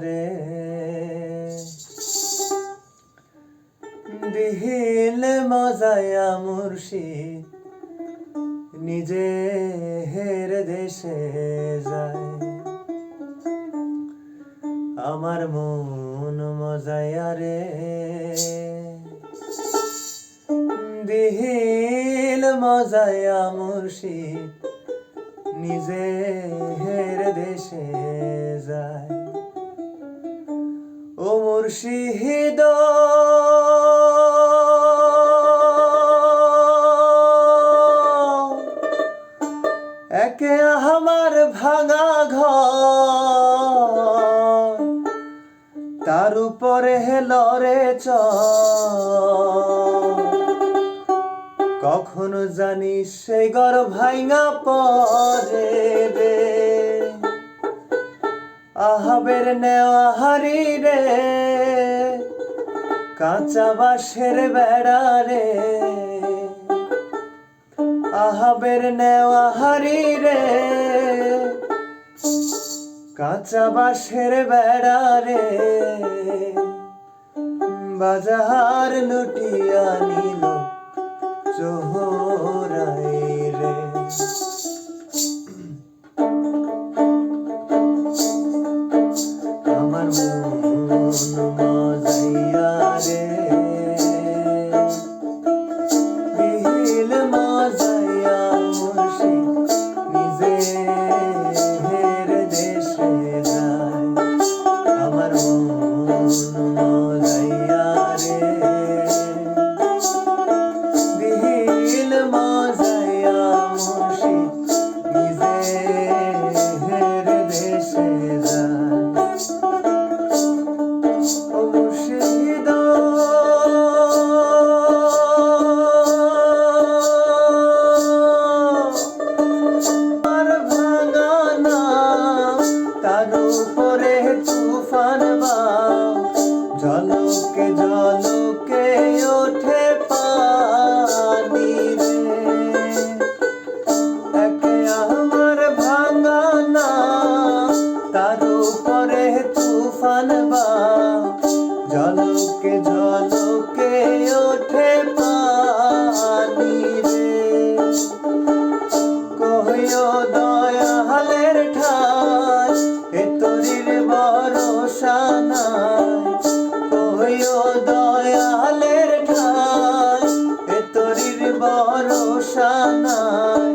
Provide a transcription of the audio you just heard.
রে। দিহিল মজায়া মুর্শিদ, নিজে হের দেশে যায়। আমার মন মজায়া রে। দিহিল মজায়া নিজে হের দেশে যায়। মুর্শিদ। একে আমার ভাঙা ঘর, তার উপরে লরে চ। কখনো জানিস সেই গর ভাইঙা পরে রে। আহাবের নেওয়া হারি রে। কাঁচা বাঁশের বেড়া রে। আহাবের নেওয়া হারি রে। কাঁচা বাঁশের বেড়া রে। বাজার লুটিয়া নিল চোরাই রে। আমার মন মজাইয়া রে ঝলকে ওঠে পানি ভরসা নাই।